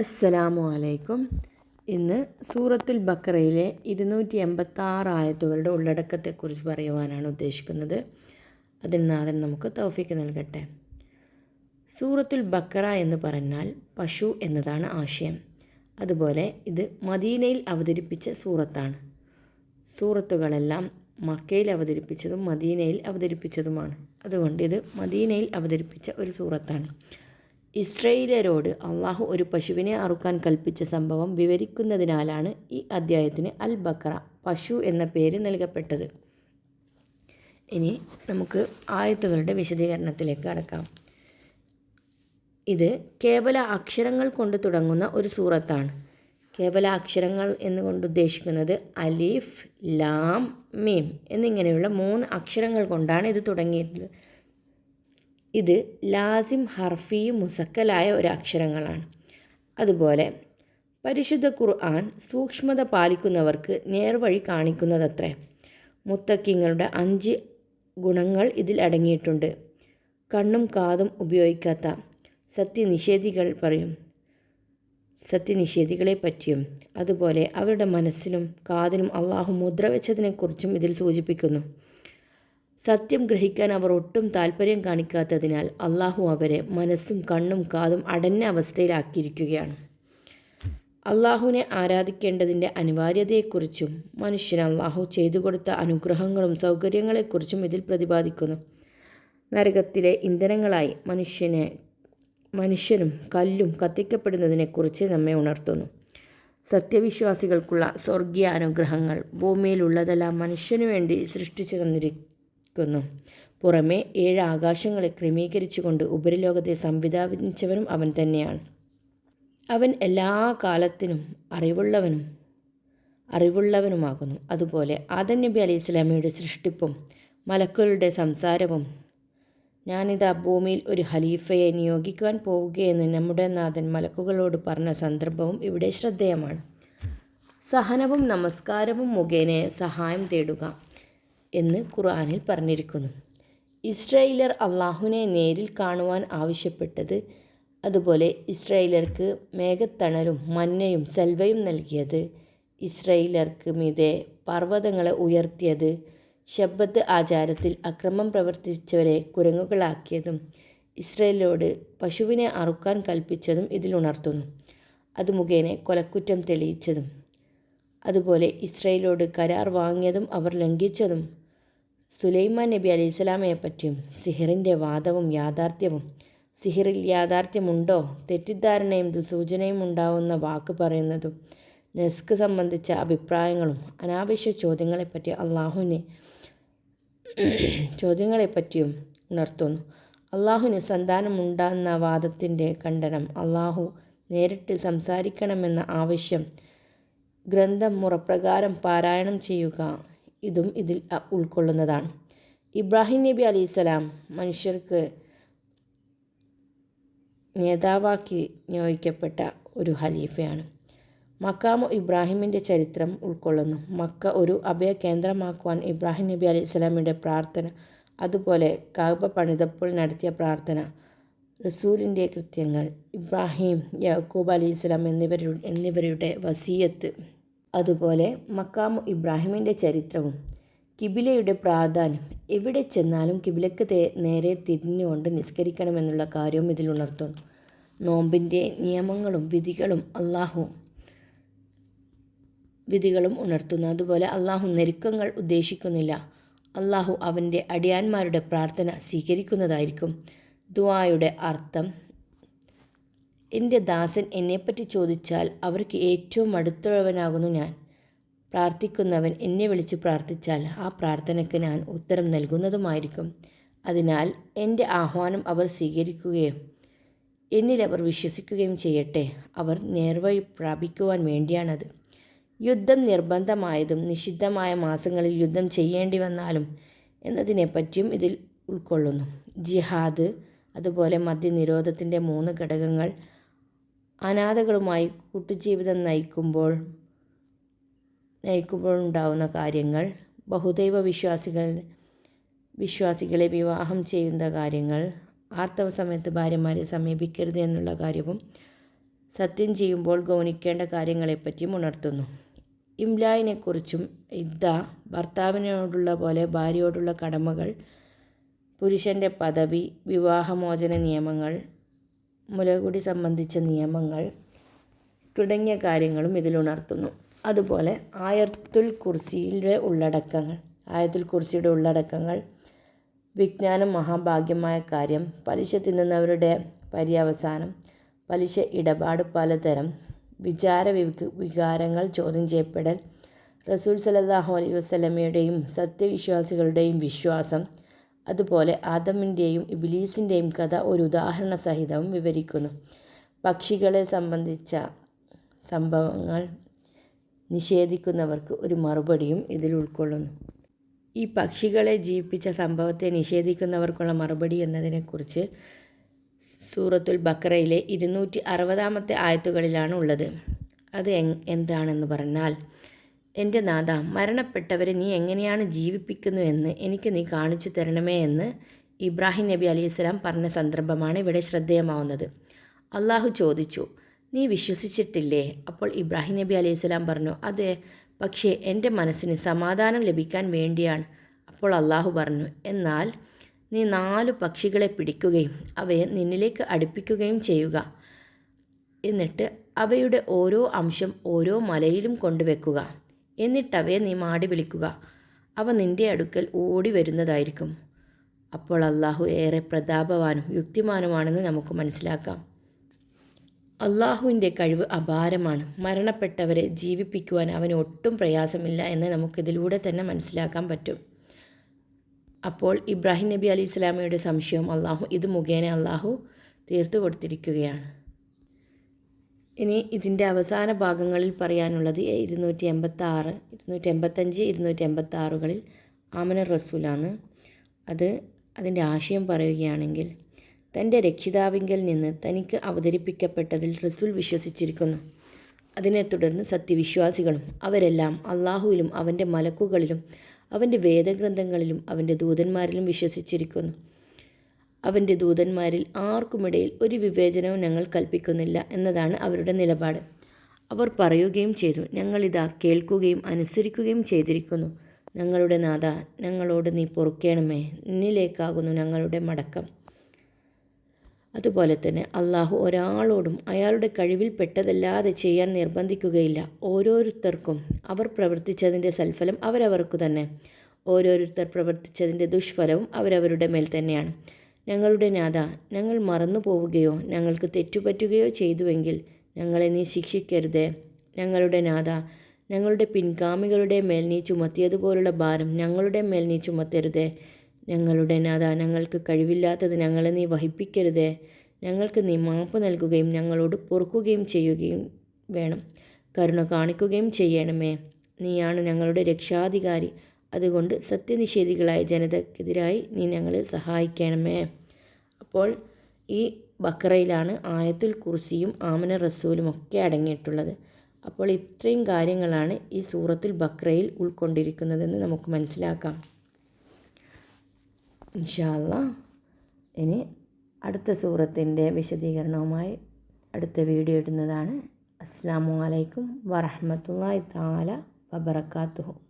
അസ്സലാമു അലൈക്കും. ഇന്ന് സൂറത്തുൽ ബക്കറയിലെ ഇരുന്നൂറ്റി എൺപത്താറ് ആയത്തുകളുടെ ഉള്ളടക്കത്തെക്കുറിച്ച് പറയുവാനാണ് ഉദ്ദേശിക്കുന്നത്. അതിൽ നാഥൻ നമുക്ക് തൗഫീക്ക് നൽകട്ടെ. സൂറത്തുൽ ബക്കറ എന്ന് പറഞ്ഞാൽ പശു എന്നതാണ് ആശയം. അതുപോലെ ഇത് മദീനയിൽ അവതരിപ്പിച്ച സൂറത്താണ്. സൂറത്തുകളെല്ലാം മക്കയിൽ അവതരിപ്പിച്ചതും മദീനയിൽ അവതരിപ്പിച്ചതുമാണ്. അതുകൊണ്ട് ഇത് മദീനയിൽ അവതരിപ്പിച്ച ഒരു സൂറത്താണ്. ഇസ്രയേലരോട് അള്ളാഹു ഒരു പശുവിനെ അറുക്കാൻ കൽപ്പിച്ച സംഭവം വിവരിക്കുന്നതിനാലാണ് ഈ അദ്ധ്യായത്തിന് അൽ ബക്ര പശു എന്ന പേര് നൽകപ്പെട്ടത്. ഇനി നമുക്ക് ആയത്തുകളുടെ വിശദീകരണത്തിലേക്ക് കടക്കാം. ഇത് കേവല അക്ഷരങ്ങൾ കൊണ്ട് തുടങ്ങുന്ന ഒരു സൂറത്താണ്. കേവല അക്ഷരങ്ങൾ എന്നുകൊണ്ട് ഉദ്ദേശിക്കുന്നത് അലീഫ് ലാം മീം എന്നിങ്ങനെയുള്ള മൂന്ന് അക്ഷരങ്ങൾ കൊണ്ടാണ് ഇത് തുടങ്ങിയിട്ടുള്ളത്. ഇത് ലാസിം ഹർഫിയും മുസക്കലായ ഒരു അക്ഷരങ്ങളാണ് അതുപോലെ പരിശുദ്ധ ഖുർആൻ സൂക്ഷ്മത പാലിക്കുന്നവർക്ക് നേർവഴി കാണിക്കുന്നതത്രേ. മുത്തക്കിങ്ങളുടെ അഞ്ച് ഗുണങ്ങൾ ഇതിൽ അടങ്ങിയിട്ടുണ്ട്. കണ്ണും കാതും ഉപയോഗിക്കാത്ത സത്യനിഷേധികൾ പറയും. സത്യനിഷേധികളെ പറ്റിയും അതുപോലെ അവരുടെ മനസ്സിലും കാതിനും അള്ളാഹു മുദ്ര വെച്ചതിനെക്കുറിച്ചും ഇതിൽ സൂചിപ്പിക്കുന്നു. സത്യം ഗ്രഹിക്കാൻ അവർ ഒട്ടും താല്പര്യം കാണിക്കാത്തതിനാൽ അള്ളാഹു അവരെ മനസ്സും കണ്ണും കാതും അടഞ്ഞ അവസ്ഥയിലാക്കിയിരിക്കുകയാണ്. അള്ളാഹുവിനെ ആരാധിക്കേണ്ടതിന്റെ അനിവാര്യതയെക്കുറിച്ചും മനുഷ്യന് അള്ളാഹു ചെയ്തു കൊടുത്ത അനുഗ്രഹങ്ങളും സൗകര്യങ്ങളെക്കുറിച്ചും ഇതിൽ പ്രതിപാദിക്കുന്നു. നരകത്തിലെ ഇന്ധനങ്ങളായി മനുഷ്യനെ മനുഷ്യനും കല്ലും കത്തിക്കപ്പെടുന്നതിനെക്കുറിച്ച് നമ്മെ ഉണർത്തുന്നു. സത്യവിശ്വാസികൾക്കുള്ള സ്വർഗീയ അനുഗ്രഹങ്ങൾ ഭൂമിയിലുള്ളതെല്ലാം മനുഷ്യനു വേണ്ടി സൃഷ്ടിച്ചു തന്നിരിക്കുന്നു പുറമെ ഏഴ് ആകാശങ്ങളെ ക്രമീകരിച്ചുകൊണ്ട് ഉപരിലോകത്തെ സംവിധാനിച്ചവനും അവൻ തന്നെയാണ്. അവൻ എല്ലാ കാലത്തിനും അറിവുള്ളവനും അറിവുള്ളവനുമാകുന്നു. അതുപോലെ ആദൻ നബി അലി ഇസ്ലാമിയുടെ സൃഷ്ടിപ്പും മലക്കുകളുടെ സംസാരവും ഞാനിതാ ഭൂമിയിൽ ഒരു ഹലീഫയെ നിയോഗിക്കുവാൻ പോവുകയെന്ന് നമ്മുടെ നാഥൻ മലക്കുകളോട് പറഞ്ഞ സന്ദർഭവും ഇവിടെ ശ്രദ്ധേയമാണ്. സഹനവും നമസ്കാരവും മുഖേന സഹായം തേടുക. എന്ന് ഖുർആാനിൽ പറഞ്ഞിരിക്കുന്നു. ഇസ്രായേലർ അള്ളാഹുവിനെ നേരിൽ കാണുവാൻ ആവശ്യപ്പെട്ടത് അതുപോലെ ഇസ്രായേലർക്ക് മേഘത്തണലും മഞ്ഞയും സെൽവയും നൽകിയത് ഇസ്രായേലർക്ക് മീതെ പർവതങ്ങളെ ഉയർത്തിയത് ശബ്ബത്ത് ആചാരത്തിൽ അക്രമം പ്രവർത്തിച്ചവരെ കുരങ്ങുകളാക്കിയതും ഇസ്രയേലിനോട് പശുവിനെ അറുക്കാൻ കൽപ്പിച്ചതും ഇതിലുണർത്തുന്നു അത് മുഖേന കൊലക്കുറ്റം തെളിയിച്ചതും അതുപോലെ ഇസ്രയേലോട് കരാർ വാങ്ങിയതും അവർ ലംഘിച്ചതും സുലൈമാൻ നബി അലൈഹി സ്വലാമയെ പറ്റിയും സിഹിറിന്റെ വാദവും യാഥാർത്ഥ്യവും സിഹിറിൽ യാഥാർത്ഥ്യമുണ്ടോ? തെറ്റിദ്ധാരണയും ദുസൂചനയും ഉണ്ടാവുന്ന വാക്ക് പറയുന്നതും നെസ്ക് സംബന്ധിച്ച അഭിപ്രായങ്ങളും അനാവശ്യ ചോദ്യങ്ങളെപ്പറ്റി അള്ളാഹുവിനെ ചോദ്യങ്ങളെപ്പറ്റിയും ഉണർത്തുന്നു. അള്ളാഹുവിന് സന്താനമുണ്ടാകുന്ന വാദത്തിന്റെ ഖണ്ഡനം അള്ളാഹു നേരിട്ട് സംസാരിക്കണമെന്ന ആവശ്യം ഗ്രന്ഥം മുറപ്രകാരം പാരായണം ചെയ്യുക ഇതും ഇതിൽ ഉൾക്കൊള്ളുന്നതാണ്. ഇബ്രാഹിം നബി അലിസ്സലാം മനുഷ്യർക്ക് നേതാവാക്കി നിയോഗിക്കപ്പെട്ട ഒരു ഹലീഫയാണ് മക്കാമു ഇബ്രാഹിമിന്റെ ചരിത്രം ഉൾക്കൊള്ളുന്നു. മക്ക ഒരു അഭയ കേന്ദ്രമാക്കുവാൻ ഇബ്രാഹിം നബി അലി സ്വലാമിന്റെ പ്രാർത്ഥന അതുപോലെ കാബ പണിതപ്പോൾ നടത്തിയ പ്രാർത്ഥന റസൂലിന്റെ കൃത്യങ്ങൾ ഇബ്രാഹിം യാക്കൂബ് അലി ഇസ്ലാം എന്നിവരുടെ എന്നിവരുടെ വസീയത്ത് അതുപോലെ മക്കാം ഇബ്രാഹിമിന്റെ ചരിത്രവും കിബിലയുടെ പ്രാധാന്യം എവിടെ ചെന്നാലും കിബിലക്ക് നേരെ തിരിഞ്ഞുകൊണ്ട് നിസ്കരിക്കണമെന്നുള്ള കാര്യവും ഇതിൽ ഉണർത്തുന്നു. നോമ്പിന്റെ നിയമങ്ങളും വിധികളും അള്ളാഹു വിധികളും ഉണർത്തുന്നു. അതുപോലെ അള്ളാഹു നെരുക്കങ്ങൾ ഉദ്ദേശിക്കുന്നില്ല. അള്ളാഹു അവന്റെ അടിയാന്മാരുടെ പ്രാർത്ഥന സ്വീകരിക്കുന്നതായിരിക്കും. ദുവായുടെ അർത്ഥം എന്റെ ദാസൻ എന്നെപ്പറ്റി ചോദിച്ചാൽ അവർക്ക് ഏറ്റവും അടുത്തുള്ളവനാകുന്നു ഞാൻ. പ്രാർത്ഥിക്കുന്നവൻ എന്നെ വിളിച്ച് പ്രാർത്ഥിച്ചാൽ ആ പ്രാർത്ഥനയ്ക്ക് ഞാൻ ഉത്തരം നൽകുന്നതുമായിരിക്കും. അതിനാൽ എന്റെ ആഹ്വാനം അവർ സ്വീകരിക്കുകയും എന്നിൽ അവർ വിശ്വസിക്കുകയും ചെയ്യട്ടെ. അവർ നേർവഴി പ്രാപിക്കുവാൻ വേണ്ടിയാണത്. യുദ്ധം നിർബന്ധമായതും നിഷിദ്ധമായ മാസങ്ങളിൽ യുദ്ധം ചെയ്യേണ്ടി വന്നാലും എന്നതിനെപ്പറ്റിയും ഇതിൽ ഉൾക്കൊള്ളുന്നു. ജിഹാദ് അതുപോലെ മദ്യനിരോധത്തിന്റെ മൂന്ന് ഘടകങ്ങൾ അനാഥകളുമായി കൂട്ടുജീവിതം നയിക്കുമ്പോൾ നയിക്കുമ്പോൾ ഉണ്ടാവുന്ന കാര്യങ്ങൾ ബഹുദൈവ വിശ്വാസികൾ വിശ്വാസികളെ വിവാഹം ചെയ്യുന്ന കാര്യങ്ങൾ ആർത്തവ സമയത്ത് ഭാര്യമാരെ സമീപിക്കരുത് എന്നുള്ള കാര്യവും സത്യം ചെയ്യുമ്പോൾ ഗൗനിക്കേണ്ട കാര്യങ്ങളെപ്പറ്റിയും ഉണർത്തുന്നു. ഇംലായിനെക്കുറിച്ചും ഇദ്ദ ഭർത്താവിനോടുള്ള പോലെ ഭാര്യയോടുള്ള കടമകൾ പുരുഷന്റെ പദവി വിവാഹമോചന നിയമങ്ങൾ മുലകുടി സംബന്ധിച്ച നിയമങ്ങൾ തുടങ്ങിയ കാര്യങ്ങളും ഇതിലുണർത്തുന്നു അതുപോലെ ആയത്തുൽ കുർസിയുടെ ഉള്ളടക്കങ്ങൾ ആയത്തുൽ കുർസിയുടെ ഉള്ളടക്കങ്ങൾ വിജ്ഞാനം മഹാഭാഗ്യമായ കാര്യം പലിശ തിന്നുന്നവരുടെ പര്യവസാനം പലിശ ഇടപാട് പലതരം വിചാര വികാരങ്ങൾ ചോദ്യം ചെയ്യപ്പെടൽ റസൂൽ സലല്ലാഹു അലൈഹി വസ്ലമയുടെയും സത്യവിശ്വാസികളുടെയും വിശ്വാസം അതുപോലെ ആദമിന്റെയും ഇബിലീസിന്റെയും കഥ ഒരു ഉദാഹരണ സഹിതവും വിവരിക്കുന്നു. പക്ഷികളെ സംബന്ധിച്ച സംഭവങ്ങൾ നിഷേധിക്കുന്നവർക്ക് ഒരു മറുപടിയും ഇതിൽ ഉൾക്കൊള്ളുന്നു. ഈ പക്ഷികളെ ജീവിപ്പിച്ച സംഭവത്തെ നിഷേധിക്കുന്നവർക്കുള്ള മറുപടി എന്നതിനെക്കുറിച്ച് സൂറത്തുൽ ബക്കറയിലെ ഇരുന്നൂറ്റി അറുപതാമത്തെ ആയത്തുകളിലാണ് ഉള്ളത്. അത് എന്താണെന്ന് പറഞ്ഞാൽ എന്റെ നാഥ മരണപ്പെട്ടവരെ നീ എങ്ങനെയാണ് ജീവിപ്പിക്കുന്നു എന്ന് എനിക്ക് നീ കാണിച്ചു തരണമേ എന്ന് ഇബ്രാഹിം നബി അലി ഇസ്ലാം പറഞ്ഞ സന്ദർഭമാണ് ഇവിടെ ശ്രദ്ധേയമാവുന്നത്. അള്ളാഹു ചോദിച്ചു നീ വിശ്വസിച്ചിട്ടില്ലേ? അപ്പോൾ ഇബ്രാഹിം നബി അലി ഇസ്ലാം പറഞ്ഞു അതെ പക്ഷേ എന്റെ മനസ്സിന് സമാധാനം ലഭിക്കാൻ വേണ്ടിയാണ്. അപ്പോൾ അള്ളാഹു പറഞ്ഞു എന്നാൽ നീ നാലു പക്ഷികളെ പിടിക്കുകയും അവയെ നിന്നിലേക്ക് അടുപ്പിക്കുകയും ചെയ്യുക. എന്നിട്ട് അവയുടെ ഓരോ അംശം ഓരോ മലയിലും കൊണ്ടുവെക്കുക. എന്നിട്ടവയെ നീ മാടി വിളിക്കുക. അവ നിന്റെ അടുക്കൽ ഓടി വരുന്നതായിരിക്കും. അപ്പോൾ അള്ളാഹു ഏറെ പ്രതാപവാനും യുക്തിമാനുമാണെന്ന് നമുക്ക് മനസ്സിലാക്കാം. അള്ളാഹുവിന്റെ കഴിവ് അപാരമാണ്. മരണപ്പെട്ടവരെ ജീവിപ്പിക്കുവാൻ അവന് ഒട്ടും പ്രയാസമില്ല എന്ന് നമുക്കിതിലൂടെ തന്നെ മനസ്സിലാക്കാൻ പറ്റും. അപ്പോൾ ഇബ്രാഹിം നബി അലി ഇസ്ലാമയുടെ സംശയം അള്ളാഹു ഇത് മുഖേന അള്ളാഹു തീർത്തു കൊടുത്തിരിക്കുകയാണ് ഇനി ഇതിന്റെ അവസാന ഭാഗങ്ങളിൽ പറയാനുള്ളത് ഇരുന്നൂറ്റി എൺപത്തി ആറ് ഇരുന്നൂറ്റി എൺപത്തഞ്ച് ഇരുന്നൂറ്റി എൺപത്തി ആറുകളിൽ ആമന റസൂലാണ്. അത് അതിന്റെ ആശയം പറയുകയാണെങ്കിൽ തന്റെ രക്ഷിതാവിങ്കിൽ നിന്ന് തനിക്ക് അവതരിപ്പിക്കപ്പെട്ടതിൽ റസൂൽ വിശ്വസിച്ചിരിക്കുന്നു. അതിനെ തുടർന്ന് സത്യവിശ്വാസികളും അവരെല്ലാം അള്ളാഹുവിലും അവന്റെ മലക്കുകളിലും അവന്റെ വേദഗ്രന്ഥങ്ങളിലും അവന്റെ ദൂതന്മാരിലും വിശ്വസിച്ചിരിക്കുന്നു. അവന്റെ ദൂതന്മാരിൽ ആർക്കുമിടയിൽ ഒരു വിവേചനവും ഞങ്ങൾ കൽപ്പിക്കുന്നില്ല എന്നതാണ് അവരുടെ നിലപാട്. അവർ പറയുകയും ചെയ്തു ഞങ്ങളിതാ കേൾക്കുകയും അനുസരിക്കുകയും ചെയ്തിരിക്കുന്നു. ഞങ്ങളുടെ നാഥ ഞങ്ങളോട് നീ പൊറുക്കേണമേ നിന്നിലേക്കാകുന്നു ഞങ്ങളുടെ മടക്കം. അതുപോലെ തന്നെ അള്ളാഹു ഒരാളോടും അയാളുടെ കഴിവിൽ പെട്ടതല്ലാതെ ചെയ്യാൻ നിർബന്ധിക്കുകയില്ല. ഓരോരുത്തർക്കും അവർ പ്രവർത്തിച്ചതിന്റെ സൽഫലം അവരവർക്കു തന്നെ. ഓരോരുത്തർ പ്രവർത്തിച്ചതിന്റെ ദുഷ്ഫലവും അവരവരുടെ മേൽ തന്നെയാണ്. ഞങ്ങളുടെ നാഥ ഞങ്ങൾ മറന്നു പോവുകയോ ഞങ്ങൾക്ക് തെറ്റുപറ്റുകയോ ചെയ്തുവെങ്കിൽ ഞങ്ങളെ നീ ശിക്ഷിക്കരുതേ. ഞങ്ങളുടെ നാഥ ഞങ്ങളുടെ പിൻഗാമികളുടെ മേൽ നീ ചുമത്തിയതുപോലുള്ള ഭാരം ഞങ്ങളുടെ മേൽ നീ ചുമത്തരുതേ. ഞങ്ങളുടെ നാഥ ഞങ്ങൾക്ക് കഴിവില്ലാത്തത് ഞങ്ങളെ നീ വഹിപ്പിക്കരുതേ. ഞങ്ങൾക്ക് നീ മാപ്പ് നൽകുകയും ഞങ്ങളോട് പൊറുക്കുകയും ചെയ്യുകയും വേണം കരുണ കാണിക്കുകയും ചെയ്യണമേ. നീയാണ് ഞങ്ങളുടെ രക്ഷാധികാരി. അതുകൊണ്ട് സത്യനിഷേധികളായ ജനതക്കെതിരായി നീ ഞങ്ങളെ സഹായിക്കണമേ. അപ്പോൾ ഈ ബക്കറയിലാണ് ആയത്തുൽ കുർസിയും ആമന റസൂലും ഒക്കെ അടങ്ങിയിട്ടുള്ളത്. അപ്പോൾ ഇത്രയും കാര്യങ്ങളാണ് ഈ സൂറത്തുൽ ബക്രയിൽ ഉൾക്കൊണ്ടിരിക്കുന്നതെന്ന് നമുക്ക് മനസ്സിലാക്കാം. ഇൻഷാല്ല ഇനി അടുത്ത സൂറത്തിന്റെ വിശദീകരണവുമായി അടുത്ത വീഡിയോ ഇടുന്നതാണ്. അസ്സാമലൈക്കും വറഹമത്തല്ലാ താല വബർക്കാത്തുഹു